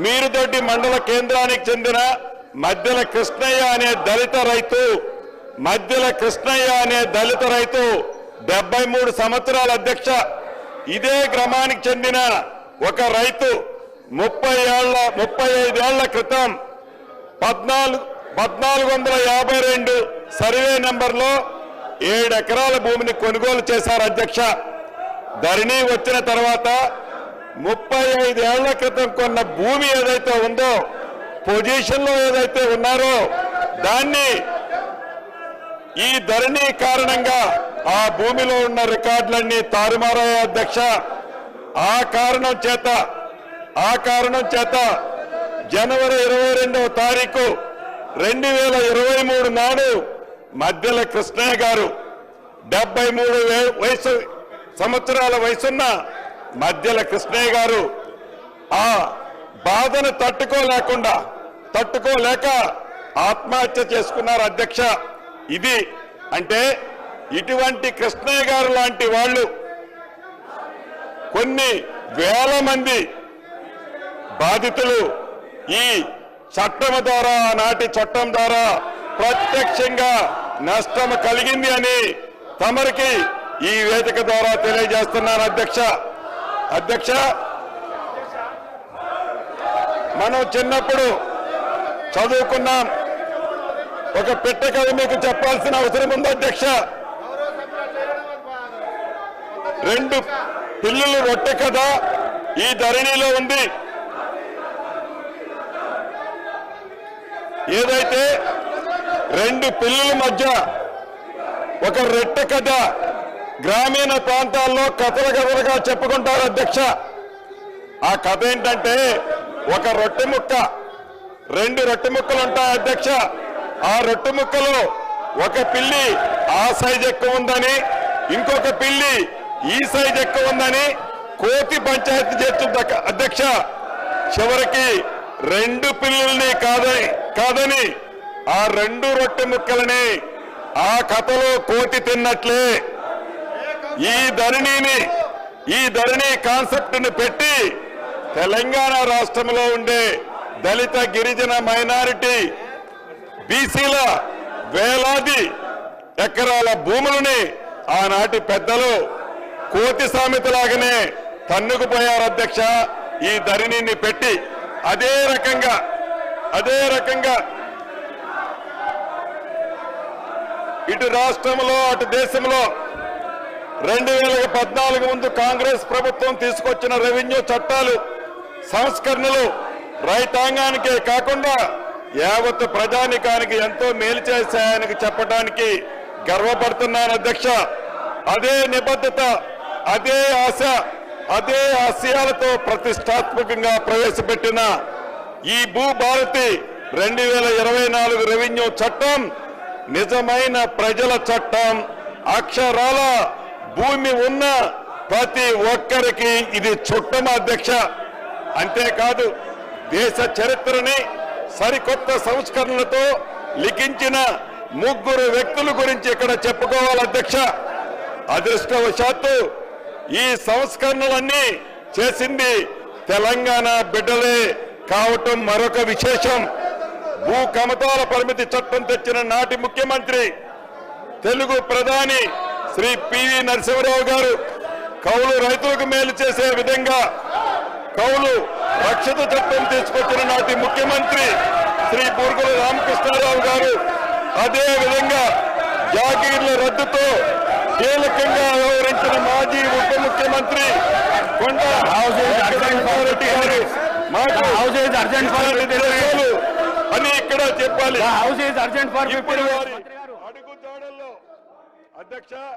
మీరుదొడ్డి మండల కేంద్రానికి చెందిన మధ్యల కృష్ణయ్య అనే దళిత రైతు మధ్యల కృష్ణయ్య అనే దళిత రైతు డెబ్బై మూడు సంవత్సరాల అధ్యక్ష ఇదే గ్రామానికి చెందిన ఒక రైతు ముప్పై ఏళ్ళ ముప్పై ఐదేళ్ళ క్రితం పద్నాలుగు పద్నాలుగు వందల యాభై రెండు సర్వే నెంబర్లో ఏడు ఎకరాల భూమిని కొనుగోలు చేశారు అధ్యక్ష. ధరణి వచ్చిన తర్వాత ముప్పై ఐదేళ్ళ క్రితం కొన్న భూమి ఏదైతే ఉందో పొజిషన్లో ఏదైతే ఉన్నారో దాన్ని ఈ ధరణి కారణంగా ఆ భూమిలో ఉన్న రికార్డులన్నీ తారుమారయ్యే అధ్యక్ష. ఆ కారణం చేత ఆ కారణం చేత జనవరి ఇరవై రెండవ తారీఖు రెండు వేల ఇరవై మూడు నాడు మధ్యల కృష్ణయ్య గారు డెబ్బై మూడు వయసు సంవత్సరాల వయసున్న మధ్యల కృష్ణయ్య గారు ఆ బాధను తట్టుకోలేకుండా తట్టుకోలేక ఆత్మహత్య చేసుకున్నారు అధ్యక్ష. ఇది అంటే ఇటువంటి కృష్ణయ్య గారు లాంటి వాళ్ళు కొన్ని వేల మంది బాధితులు ఈ చట్టం ద్వారా నాటి చట్టం ద్వారా ప్రత్యక్షంగా నష్టం కలిగింది అని తమరికి ఈ వేదిక ద్వారా తెలియజేస్తున్నాను అధ్యక్ష. అధ్యక్ష. మనం చిన్నప్పుడు చదువుకున్నాం. ఒక పెట్ట కథ మీకు చెప్పాల్సిన అవసరం ఉంది అధ్యక్ష. రెండు పిల్లులు రొట్టె కథ ఈ ధరణిలో ఉంది. ఏదైతే రెండు పిల్లుల మధ్య ఒక రెట్టె కథ గ్రామీణ ప్రాంతాల్లో కథల కథలుగా చెప్పుకుంటారు అధ్యక్ష. ఆ కథ ఏంటంటే ఒక రొట్టె ముక్క రెండు రొట్టె ముక్కలు ఉంటాయి అధ్యక్ష. ఆ రొట్టె ముక్కలో ఒక పిల్లి ఆ సైజ్ ఎక్కువ ఉందని ఇంకొక పిల్లి ఈ సైజ్ ఎక్కువ ఉందని కోతి పంచాయతీ చేస్తుంది అధ్యక్ష. చివరికి రెండు పిల్లల్ని కాదని కాదని ఆ రెండు రొట్టె ముక్కలని ఆ కథలో కోతి తిన్నట్లే ఈ ధరణిని ఈ ధరణి కాన్సెప్ట్ని పెట్టి తెలంగాణ రాష్ట్రంలో ఉండే దళిత గిరిజన మైనారిటీ బీసీల వేలాది ఎకరాల భూములని ఆనాటి పెద్దలు కోతి సామెతలాగానే తన్నుకుపోయారు అధ్యక్ష. ఈ ధరణిని పెట్టి అదే రకంగా అదే రకంగా ఇటు రాష్ట్రంలో అటు దేశంలో రెండు వేల పద్నాలుగు ముందు కాంగ్రెస్ ప్రభుత్వం తీసుకొచ్చిన రెవెన్యూ చట్టాలు సంస్కరణలు రైతాంగానికే కాకుండా యావత్ ప్రజానికానికి ఎంతో మేలు చేశాయని చెప్పడానికి గర్వపడుతున్నాను అధ్యక్ష. అదే నిబద్ధత అదే ఆశ అదే ఆశయాలతో ప్రతిష్టాత్మకంగా ప్రవేశపెట్టిన ఈ భూభారతి రెండు వేల ఇరవై నాలుగు రెవెన్యూ చట్టం నిజమైన ప్రజల చట్టం అక్షరాల భూమి ఉన్న ప్రతి ఒక్కరికి ఇది చుట్టం అధ్యక్ష. అంతేకాదు దేశ చరిత్రని సరికొత్త సంస్కరణలతో లిఖించిన ముగ్గురు వ్యక్తుల గురించి ఇక్కడ చెప్పుకోవాలి అధ్యక్ష. అదృష్టవశాత్తు ఈ సంస్కరణలన్నీ చేసింది తెలంగాణ బిడ్డలే కావటం మరొక విశేషం. భూ కమతాల పరిమితి చట్టం తెచ్చిన నాటి ముఖ్యమంత్రి తెలుగు ప్రధాని శ్రీ పివి నరసింహరావు గారు కౌలు రైతులకు మేలు చేసే విధంగా కౌలు రక్షిత చట్టం తీసుకొచ్చిన నాటి ముఖ్యమంత్రి శ్రీ బూర్గుల రామకృష్ణారావు గారు అదే విధంగా జాగీర్ల రద్దుతో కీలకంగా వ్యవహరించిన మాజీ ఉప ముఖ్యమంత్రి కొండ రెడ్డి గారు. మాకు తెలుసు అని ఇక్కడ చెప్పాలి. Is urgent for ఇప్పుడు అడుగు జాడల్లో అధ్యక్ష